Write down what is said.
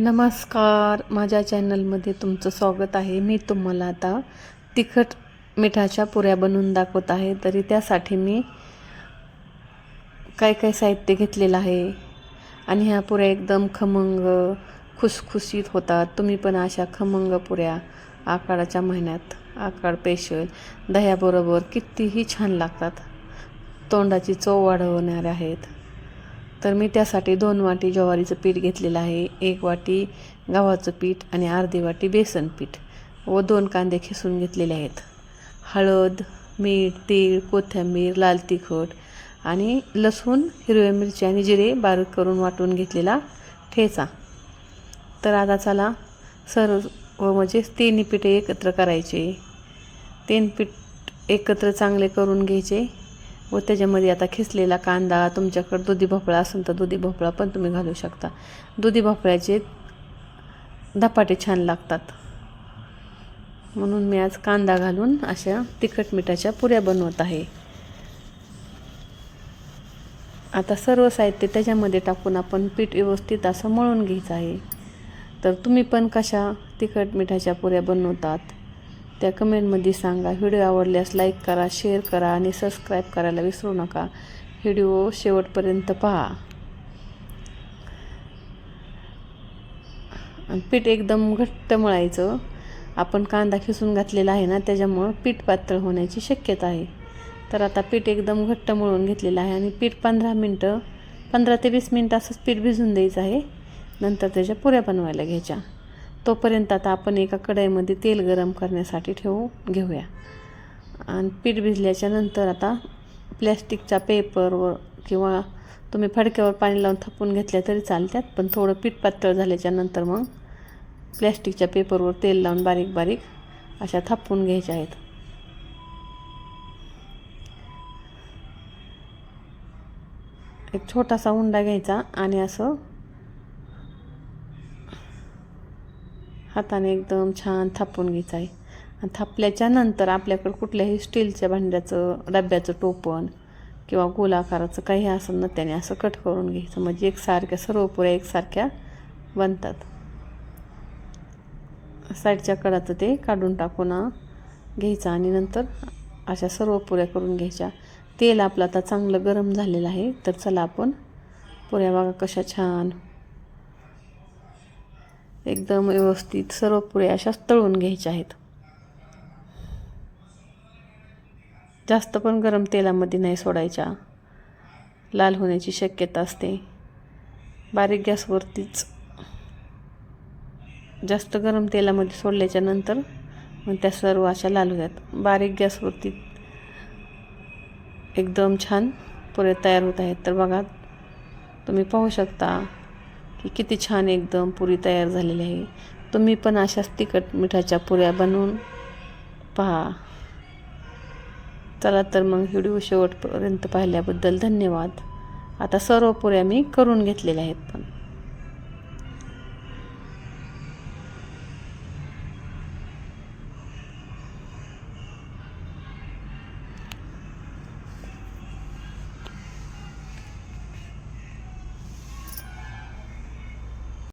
नमस्कार. माझ्या चॅनलमध्ये तुमचं स्वागत आहे. मी तुम्हाला आता तिखट मिठाच्या पुऱ्या बनवून दाखवत आहे. तरी त्यासाठी मी काय काय साहित्य घेतलेलं आहे आणि ह्या पुऱ्या एकदम खमंग खुसखुशीत होतात. तुम्ही पण अशा खमंग पुऱ्या आकाराच्या महिन्यात आकार पेशल दह्याबरोबर कितीही छान लागतात तोंडाची चव वाढवणारे आहेत. तर मी त्यासाठी दोन वाटी ज्वारीचं पीठ घेतलेलं आहे. एक वाटी गव्हाचं पीठ आणि अर्धी वाटी बेसन पीठ व दोन कांदे खिसून घेतलेले आहेत. हळद मीठ तीळ कोथिंबीर लाल तिखट आणि लसूण हिरव्या मिरची आणि जिरे बारीक करून वाटून घेतलेला ठेचा. तर आता चला सर्व म्हणजे तिन्ही पिठे एकत्र करायचे. तीन पीठ एकत्र चांगले करून घ्यायचे. व त्याच्यामध्ये आता खिसलेला कांदा तुमच्याकडं दुधी भोपळा असेल तर दुधी भोपळा पण तुम्ही घालू शकता. दुधी भोपळ्याचे धपाटे छान लागतात. म्हणून मी आज कांदा घालून अशा तिखट मिठाच्या पुऱ्या बनवत आहे. आता सर्व साहित्य त्याच्यामध्ये टाकून आपण पीठ व्यवस्थित असं मळून घ्यायचं आहे. तर तुम्ही पण कशा तिखट मिठाच्या पुऱ्या बनवतात? त्या कमेंटमध्ये सांगा. व्हिडिओ आवडल्यास लाईक करा शेअर करा आणि सबस्क्राईब करायला विसरू नका. व्हिडिओ शेवटपर्यंत पहा. आणि पीठ एकदम घट्ट मळायचं. आपण कांदा खिसून घातलेला आहे ना त्याच्यामुळं पीठ पातळ होण्याची शक्यता आहे. तर आता पीठ एकदम घट्ट मळून घेतलेलं आहे आणि पीठ पंधरा मिनटं पंधरा ते वीस मिनटं असंच पीठ भिजून द्यायचं आहे. नंतर त्याच्या पुऱ्या बनवायला घ्यायच्या. तोपर्यंत आता आपण एका कढईमध्ये तेल गरम करण्यासाठी ठेवू घेऊया. आणि पीठ भिजल्याच्या नंतर आता प्लॅस्टिकच्या पेपरवर किंवा तुम्ही फडक्यावर पाणी लावून थापून घेतल्या तरी चालतात पण थोडं पीठ पातळ झाल्याच्यानंतर मग प्लॅस्टिकच्या पेपरवर तेल लावून बारीक बारीक अशा थापून घ्यायच्या आहेत. एक छोटासा उंडा घ्यायचा आणि असं हाताने एकदम छान थापून घ्यायचं आहे. आणि थापल्याच्या नंतर आपल्याकडं कुठल्याही स्टीलच्या भांड्याचं डब्याचं टोपण किंवा गोलाकाराचं काही असं न त्याने असं कट करून घ्यायचं. म्हणजे एकसारख्या सर्व पुऱ्या एकसारख्या बनतात. साईडच्या कडाचं ते काढून टाकून घ्यायचं आणि नंतर अशा सर्व पुऱ्या करून घ्यायच्या. तेल आपलं आता चांगलं गरम झालेलं आहे. तर चला आपण पुऱ्या बघा कशा छान एकदम व्यवस्थित सर्व पुऱ्या अशाच तळून घ्यायच्या आहेत. जास्त पण गरम तेलामध्ये नाही सोडायच्या. लाल होण्याची शक्यता असते. बारीक गॅसवरतीच जास्त गरम तेलामध्ये सोडल्याच्या नंतर मग त्या सर्व अशा लाल होतात. बारीक गॅसवरती एकदम छान पुरे तयार होत आहेत. तर बघा तुम्ही पाहू शकता. की किती छान एकदम पुरी तयार झालेली आहे. तुम्ही पण अशाच तिखट मिठाच्या पुऱ्या बनवून पहा. चला तर मग व्हिडिओ शेवटपर्यंत पाहिल्याबद्दल धन्यवाद. आता सर्व पुऱ्या मी करून घेतलेल्या आहेत पण.